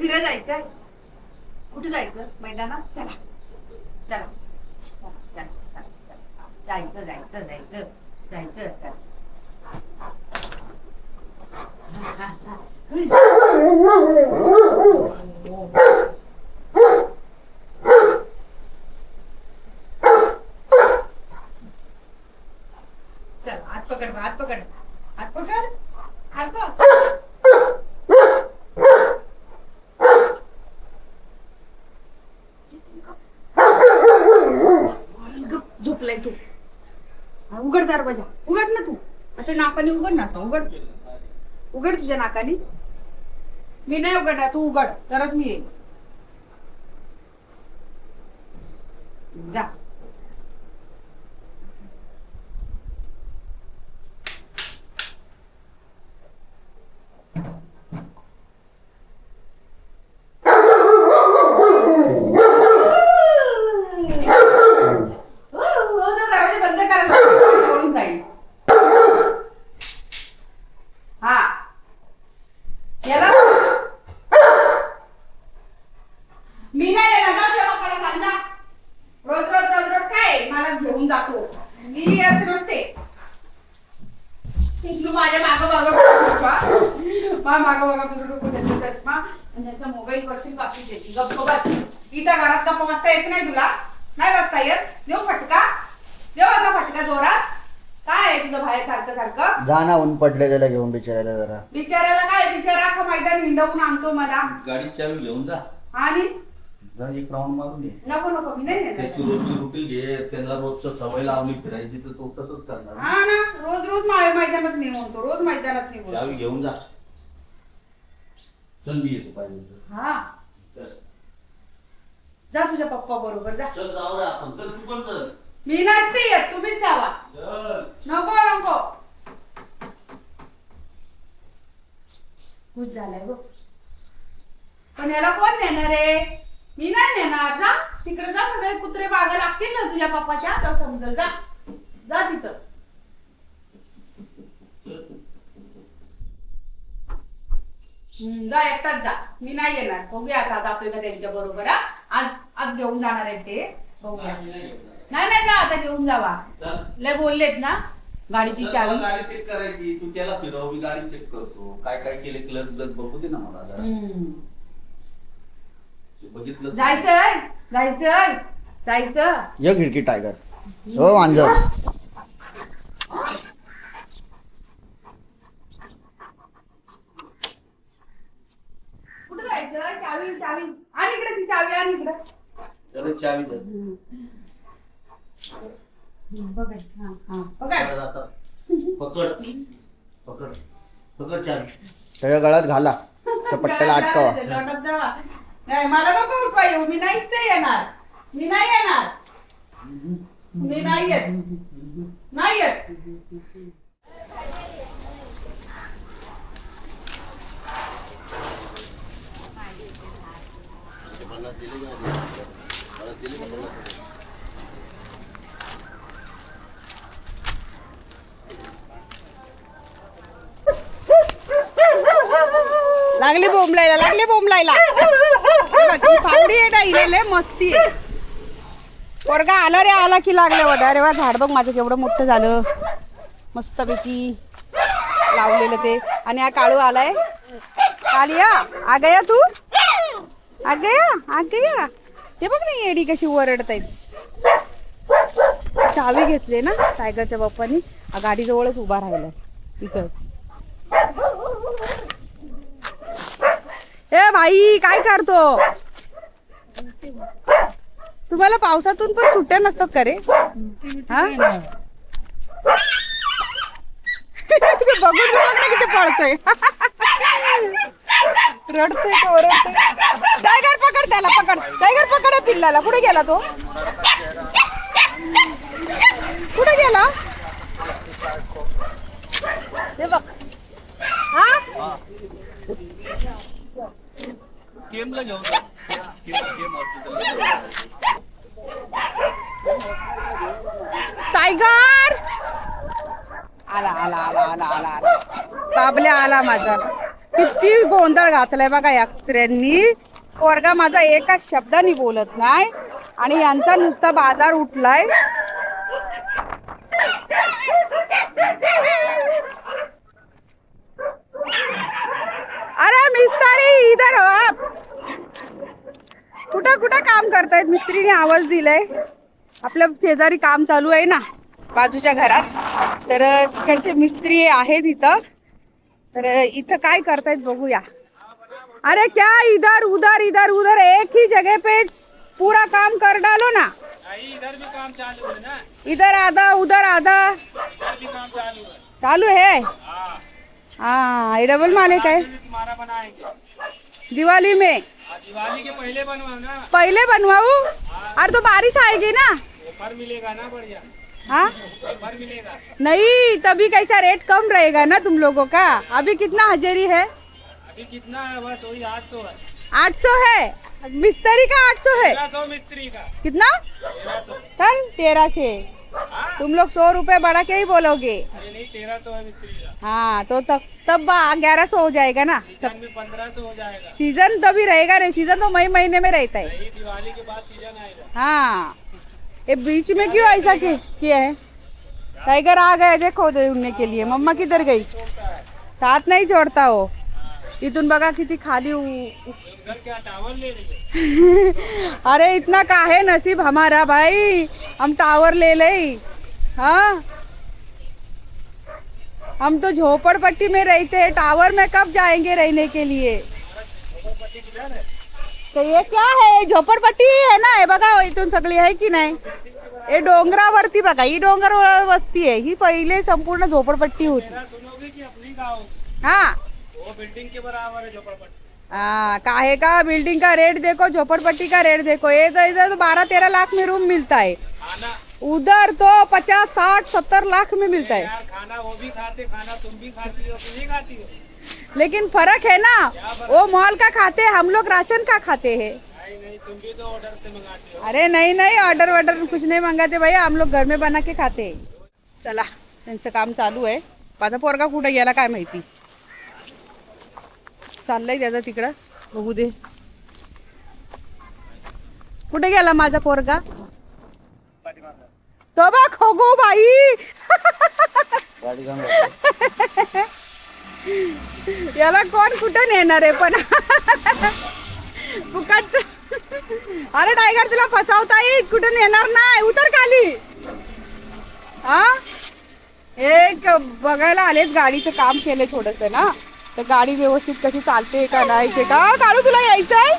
फिरा जायचंय. कुठे जायचं? मैदानात? चला. चला. चला, चला. जायचं जायचं जायचं. जायचं चला. हा, हा, हा. चल हात पकड. हात पकड. हात पकड. असं अरे लागलाय तू. उघड दरवाजा उघड ना तू. अशा नाकाने उघड ना असं उघड. उघड तुझ्या नाकाने. मी नाही उघड तू उघड. तरच मी येईल. जा. हो, हो, तो दरवाजा बंद करायला पळून जाईल हा याला मी नाही येणार ना तुझ्या पप्पाला सांग ना रोज रोज रोज रोज काय मला घेऊन जातो मी येत नसते तू माझ्या मागं मागं. मा मागं मागं नको त्याचा चष्मा आणि त्याचा मोबाईल वर्षी कापी देते गप्प बस. इथं घरात गप्प बसता येत नाही तुला. नाही बसता येत. देऊ फटका. देऊ असा फटका जोरात. काय आहे तुझं बाहेर सारखं सारखं? जा ना ऊन पडले त्याला घेऊन बिचारायला जरा. बिचाऱ्याला काय? बिचारा मैदान हिंडवून आणतो मला. गाडीची चावी घेऊन जा. आणि जा एक राऊंड मारून ये. नको नको मी नाही त्याची नेणार. रोजची रुटीन घे त्यांना रोजचं सवय लावली फिरायची तर तो तसंच करणार. हा ना रोज रोज मै- मैदानात नाही म्हणतो रोज मैदानात नाही चावी म्हणतो घेऊन जा. चल मी येतो पाहिजे तर. हा. चल. जा तुझ्या पप्पा बरोबर जा. चल जाऊ रे आपण. चल तू पण चल. मी नसते येत तुम्हीच जावा. चल. नको नको. खुश झालाय गो. पण याला कोण नेणार आहे? मी नाही नेणार जा. तिकडे जा सगळे कुत्रे मागे लागतील ना तुझ्या पप्पाच्या. तर समजल जा. जा तिथं. हम्म, जा एकटाच जा. मी नाही येणार. बघूया आता जातोय का त्यांच्या बरोबर? आज आज घेऊन जाणार आहेत ते. बघूया. नाही, नाही जा आता घेऊन जावा. चल. लय बोललेत ना गाडीची चल, चावी. मला गाडी चेक करायची. तू त्याला फिरव मी गाडी चेक करतो. काय काय केले क्लच ब्लच बघू दे ना मला जरा. हम्म. बघितलं जायचंय जायचंय जायचं ये खिडकी टायगर. हो मांजर. कुठं जायचं? चावी चावी. आणि इकडे ती चावी आणि इकडे. त्याला चावी दे. बघ हा हा. बघा पकड. पकड. पकड. पकड चावी. त्याच्या गळ्यात घाला. त्या पट्ट्याला अटकावा. जावा. नाही मला नको रुपया येऊ. मी नाहीच ते येणार. मी नाही येणार. मी नाही येत. नाही येत. लागली बोंबलायला लागली बोंबलायला. फावडी आहे ना इलेले मस्ती वर्ग पोरगा आला रे आला की लागले वडा अरे वा झाड बघ माझं केवढं मोठं झालं. मस्तपैकी लावलेलं ते. आणि हा काळू आलाय. आलिया आ गया तू? आ गया आ गया ते बघ ना येडी कशी ओरडत आहेत चावी घेतली ना टायगरच्या बाप्पानी. गाडीजवळच उभा राहिलाय. इथंच. ए भाई काय करतो? तुम्हाला पावसातून पण सुट्ट्या नसतात का रे? हा? बघून बघ ना किती पळतोय. रडतोय तो रडतोय. टायगर पकड त्याला पकड. टायगर पकड या पिल्लाला. कुठे गेला तो? कुठे गेला? हे बघ हा गेमला घेऊन जा. टायगर! आला आला आला आला आला आला. बाबल्या आला माझा. किती गोंधळ घातलाय बघा या कुत्र्यांनी पोरगा माझा एका शब्दाने बोलत नाही. आणि यांचा नुसता बाजार उठलाय अरे मिस्त्री इधर हो आप कुठं कुठं काम करतायत? मिस्त्रीने आवाज दिलाय. आपल्या शेजारी काम चालू आहे ना बाजूच्या घरात. तर तिकडचे मिस्त्री आहेत इथं. तर इथं काय करतायत बघूया. अरे क्या इधर उधर इधर उधर एक ही जगह पे पूरा काम कर डालो ना. इधर भी काम चालू है ना। इधर आधा उधर आधा. इधर भी काम चालू है। चालू है? हाँ। डबल माले का है दिवाली में। दिवाली के पहले बनवाओ ना। पहले बनवाऊ? अरे तो बारिश आएगी ना। ऑफर मिलेगा ना बढ़िया। हाँ? ऑफर मिलेगा। नहीं तभी कैसा रेट कम रहेगा ना तुम लोगों का? अभी कितना हजेरी है? अभी कितना है बस वही आठ सौ है। आठ सौ है? मिस्त्री का आठ सौ है? सौ मिस्त्री का। कितना? तेरह सौ। तेरह हाँ। तुम लोग सौ रुपए बढ़ा के ही बोलोगे। नहीं तेरह सौ है मिस्त्री का। हाँ तो तब तब ग्यारह सौ हो जाएगा ना? सीजन में पंद्रह सौ हो जाएगा। सीजन तभी रहेगा नहीं सीजन तो मई महीने में रहता है। दिवाली के बाद सीजन आएगा। हाँ। ये बीच में क्यों ऐसा कि- किया है? टाइगर आ गए देखो ढूंढने के लिए। मम्मा किधर गई? साथ नहीं छोड़ता वो। इथून बघा किती खाली अरे इतना काहे नसीब हमारा भाई। हम टावर ले ले। हाँ। हम तो झोपड़पट्टी में रहते हैं टावर में कब जाएंगे रहने के लिए? तो ये क्या है? झोपड़पट्टी है ना? हे बघा इथून सगळी आहे की नाही? हे डोंगरावरती बघा ही डोंगर वस्ती आहे. ही पहिले संपूर्ण झोपडपट्टी होती. हाँ. वो बिल्डिंग के बराबर है झोपड़पट्टी. हाँ काहे का? बिल्डिंग का रेट देखो झोपड़पट्टी का रेट देखो. ये तो इधर तो बारह तेरह लाख में रूम मिलता है उधर तो पचास साठ सत्तर लाख में मिलता है। खाना वो भी खाते खाना तुम भी खाती हो कि नहीं खाती हो। लेकिन फर्क है ना वो मॉल का खाते हैं हम लोग राशन का खाते हैं। नहीं नहीं तुम भी तो ऑर्डर से मंगाते हो। अरे नहीं नहीं ऑर्डर वर्डर कुछ नहीं मंगाते भैया हम लोग घर में बना के खाते हैं। चला। त्यांचं काम चालू आहे माझा पोरगा कुठे गेला काय माहिती? चाललंय त्याचं तिकडं बघू दे. कुठे गेला माझा पोरगा? तो बा खगो बाई. याला कोण कुठं नेणार आहे पण? फुकट अरे टायगर तुला फसावता येईल. कुठं नेणार नाही. उतर खाली. हा? एक बघायला आलेत गाडीचं काम केलंय थोडस ना. तर गाडी व्यवस्थित कशी चालते का नाहीचे का? काढू तुला यायचंय?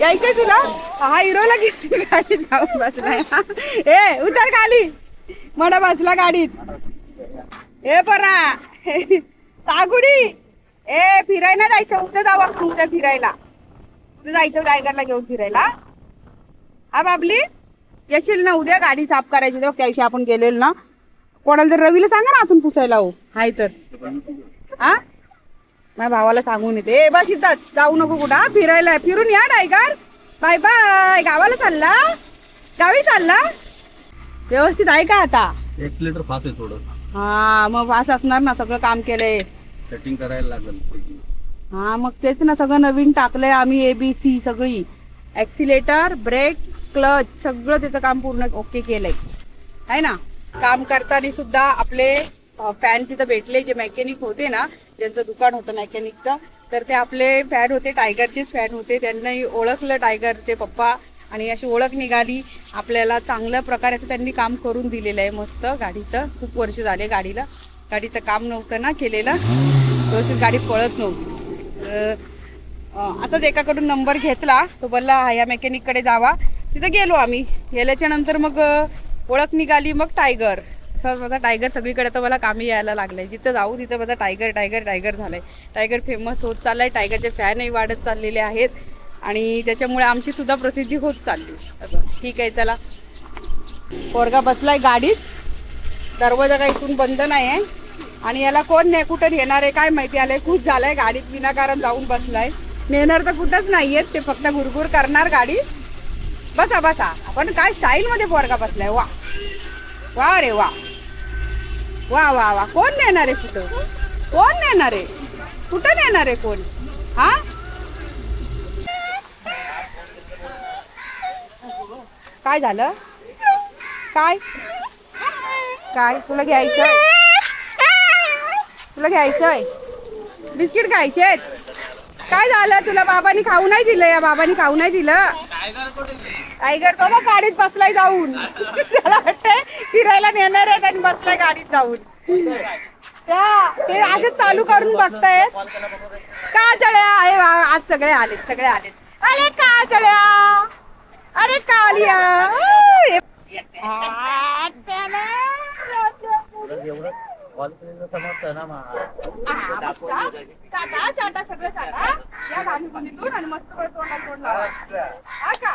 यायचंय तुला? हा हिरोला घेतली गाडी जाऊन बसलाय हा. ए उतर खाली. मला बसला गाडीत. ए परा. तागुडी. ए फिरायला जायचं. उद्या आपण उद्या फिरायला. उद्या जायचं टायगरला घेऊन फिरायला. हा बाबली. येशील ना उद्या? गाडी साफ करायची तेव्हा त्या दिवशी आपण गेलेलो ना. कोणाला तर रवीला सांगा ना अजून पुसायला हो. हाय तर. हा माझ्या भावाला सांगून येते. ए बस इथंच. जाऊ नको कुठं? फिरायला फिरून या टायगर बाय बाय. गावाला चालला? गावी चालला? व्यवस्थित आहे का आता? एक लिटर फास आहे थोडं. हा मग वास असणार ना सगळं काम केलंय. सेटिंग करायला लागेल हा मग तेच ना सगळं नवीन टाकलंय आम्ही ए बी सी सगळी. ॲक्सिलेटर ब्रेक क्लच सगळं त्याचं काम पूर्ण ओके केलंय. आहे ना? काम करताना सुद्धा आपले फॅन तिथं भेटले जे मेकॅनिक होते ना ज्यांचं दुकान होतं मेकॅनिकचं तर ते आपले फॅन होते टायगरचेच फॅन होते. त्यांनाही ओळखलं टायगरचे पप्पा आणि अशी ओळख निघाली. आपल्याला चांगल्या प्रकारे असं त्यांनी काम करून दिलेलं आहे मस्त गाडीचं. खूप वर्ष झाले गाडीला. गाडीचं काम नव्हतं ना केलेलं. व्यवस्थित गाडी पळत नव्हती. असंच एकाकडून नंबर घेतला. तो बोलला ह्या मेकॅनिककडे जावा. तिथं गेलो आम्ही. गेल्याच्यानंतर मग ओळख निघाली मग टायगर असं माझा टायगर सगळीकडे तर मला कामी यायला लागलंय. जिथं जाऊ तिथं माझा टायगर टायगर टायगर झालाय. टायगर फेमस होत चाललाय टायगरचे फॅनही वाढत चाललेले आहेत. आणि त्याच्यामुळे आमची सुद्धा प्रसिद्धी होत चालली. असं. ठीक आहे चला. पोरगा बसलाय गाडीत. दरवाजा काही इथून बंद नाही आहे आणि याला कोण नाही कुठं नेणार आहे काय माहिती आलंय. खूप झालंय गाडीत. विनाकारण जाऊन बसलाय. नेणार तर कुठंच नाहीयेत. ते फक्त गुरगुर करणार गाडी. बसा बसा. आपण काय स्टाईल मध्ये पोरगा बसलाय? वा. वा रे वा. वा वा वा. कोण नेणार आहे कुठं? कोण नेणार आहे? कुठं नेणार आहे कोण? हा? काय झालं? काय? काय? तुला घ्यायचंय? तुला घ्यायचंय? बिस्किट खायचे काय झालं? तुला बाबांनी खाऊ नाही दिलं या बाबांनी खाऊ नाही दिलं? काय करतो ना गाडीत बसलाय जाऊन. त्याला फिरायला नेणार आहेत आणि बसलाय गाडीत जाऊन. त्या ते असे चालू करून बघतायत. का चळ्या आहे आज सगळे आलेत सगळे आलेत. अरे का चळ्या अरे कालिया! चाटा चाटा सगळं चाटा या गाणी आणि मस्त वेळ तोंडाला तोंड लावा. हा का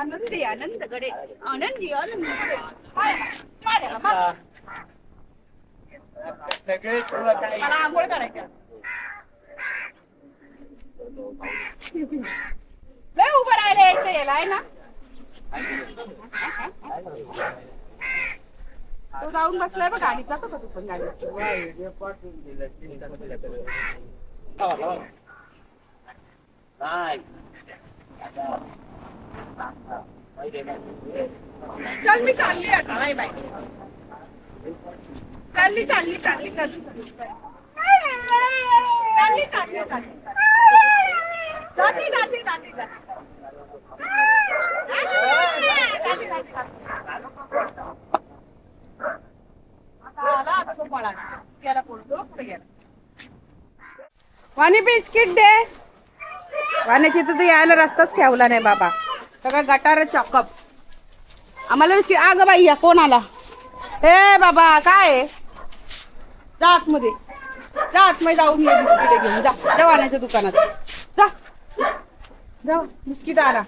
आनंदी आनंद गडे. आनंदी आनंद. सगळे तुला काय मला आंघोळ करायचं. लय उभं राहिले इथे याला आहे ना? तो जाऊन बसलाय बघ गाडीत जातो का तू पण गाडीत चल मी चालली आता. नाही बाई चालली चालली चालली चालली चालली चालली. वाणी बिस्किट दे. वाण्याची तर यायला रस्ताच ठेवला नाही बाबा. सगळं गटार चॉकअप. आम्हाला बिस्किट आग बाई या कोण आला. हे बाबा काय? जा आतमध्ये. जा आतमध्ये जाऊन ये बिस्किट घेऊन. जा. जा वाण्याच्या दुकानात. जा. जा बिस्किट आणा.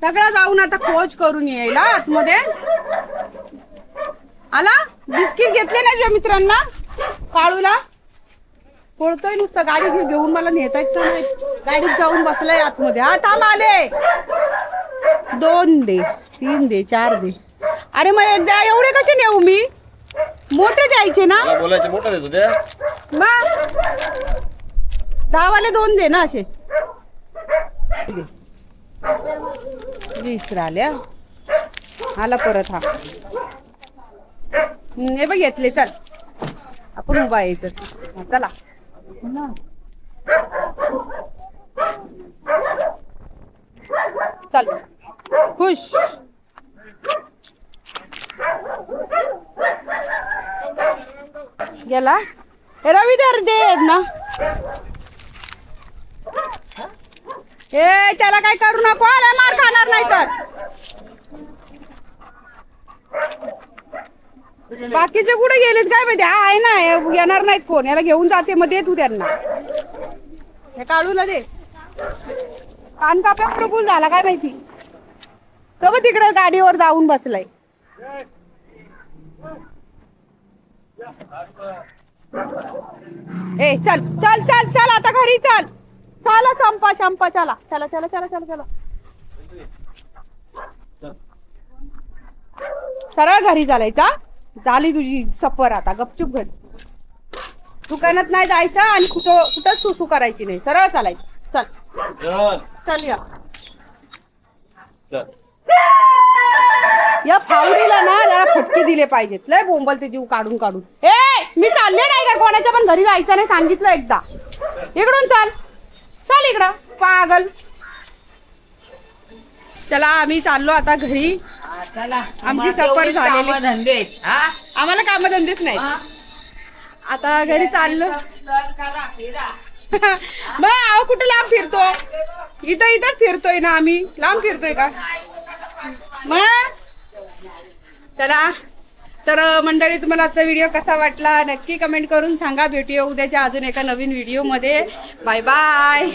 सगळं जाऊन आता खोज करून येईल आतमध्ये. आला? बिस्किट घेतले ना तुझ्या मित्रांना? काळूला? पळतोय नुसतं गाडी घे- घेऊन मला नेता येत नाही गाडीत जाऊन बसलाय आतमध्ये. हा थांब आले. दोन दे तीन दे चार दे. अरे मग एकदा एवढे कसे नेऊ मी? मोठे द्यायचे ना? मला बोलायचं मोठं देतो ते मग दहावाले दोन दे ना असे. दे. वीस राहिल्या आला परत हा. हम्म, हे बघ घेतले चल. आपण उभा आहे. हा, चला. चल खुश. गेला? हे रवी दर दे ना. ए त्याला काय करू नको आला मार खाणार नाही तर. बाकीचे कुठे गेलेत काय माहिती? हा आहे ना हे येणार नाहीत कोण. याला घेऊन जाते मग दे तू त्यांना. हे काढूला दे. कान काप्या प्रभू झाला काय माहिती? तो तिकडे गाडीवर जाऊन बसलाय. ए चल चल चल चल आता घरी चल. चला संपा संपा चला. चला चला चला चला चला. सरळ घरी चालायचा झाली तुझी सफर आता गपचूप घरी. दुकानात नाही जायचं आणि कुठं कुठंच सुसू करायची नाही. सरळ चालायचं. चल. चल. या. या फावडीला ना जरा फटके दिले पाहिजेत. लय बोंबल ते जीव काढून काढून. ए मी चालले नाही का कोणाच्या पण घरी जायचं नाही सांगितलं एकदा. इकडून चाल. चाल इकडं. पागल. चला आम्ही चाललो आता घरी. आमची सफर झालेली. धंदे आहेत हा? आम्हाला कामधंदेच नाही आता घरी चाललो. मग अहो कुठे लांब फिरतो? इथं इथंच फिरतोय ना आम्ही. लांब फिरतोय का? मग? चला. तर अं, मंडळी तुम्हाला आजचा व्हिडिओ कसा वाटला? नक्की कमेंट करून सांगा. भेटूया उद्याच्या अजून एका नवीन व्हिडिओमध्ये बाय बाय